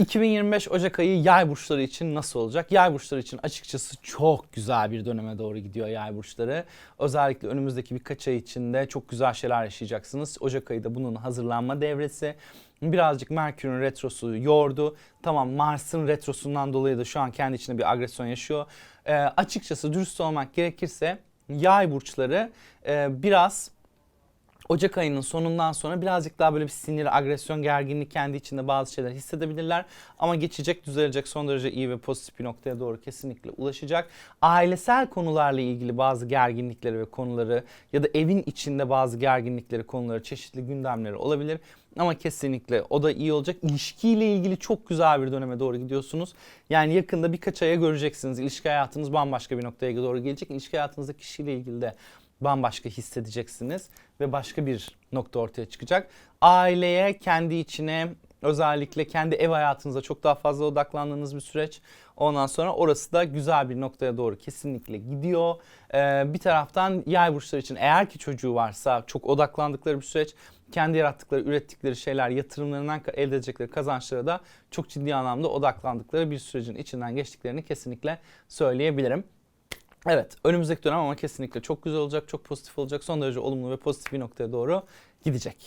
2025 Ocak ayı yay burçları için nasıl olacak? Yay burçları için açıkçası çok güzel bir döneme doğru gidiyor yay burçları. Özellikle önümüzdeki birkaç ay içinde çok güzel şeyler yaşayacaksınız. Ocak ayı da bunun hazırlanma devresi. Birazcık Merkür'ün retrosu yordu. Tamam Mars'ın retrosundan dolayı da şu an kendi içinde bir agresyon yaşıyor. Ee, açıkçası dürüst olmak gerekirse yay burçları e, biraz Ocak ayının sonundan sonra birazcık daha böyle bir sinir, agresyon, gerginlik kendi içinde bazı şeyler hissedebilirler. Ama geçecek, düzelecek, son derece iyi ve pozitif bir noktaya doğru kesinlikle ulaşacak. Ailesel konularla ilgili bazı gerginlikleri ve konuları ya da evin içinde bazı gerginlikleri, konuları, çeşitli gündemleri olabilir. Ama kesinlikle o da iyi olacak. İlişkiyle ilgili çok güzel bir döneme doğru gidiyorsunuz. Yani yakında birkaç aya göreceksiniz. İlişki hayatınız bambaşka bir noktaya doğru gelecek. İlişki hayatınızdaki kişiyle ilgili de bambaşka hissedeceksiniz ve başka bir nokta ortaya çıkacak. Aileye, kendi içine, özellikle kendi ev hayatınıza çok daha fazla odaklandığınız bir süreç. Ondan sonra orası da güzel bir noktaya doğru kesinlikle gidiyor. Ee, bir taraftan yay burçları için eğer ki çocuğu varsa çok odaklandıkları bir süreç. Kendi yarattıkları, ürettikleri şeyler, yatırımlarından elde edecekleri kazançlara da çok ciddi anlamda odaklandıkları bir sürecin içinden geçtiklerini kesinlikle söyleyebilirim. Evet önümüzdeki dönem ama kesinlikle çok güzel olacak, çok pozitif olacak. Son derece olumlu ve pozitif bir noktaya doğru gidecek.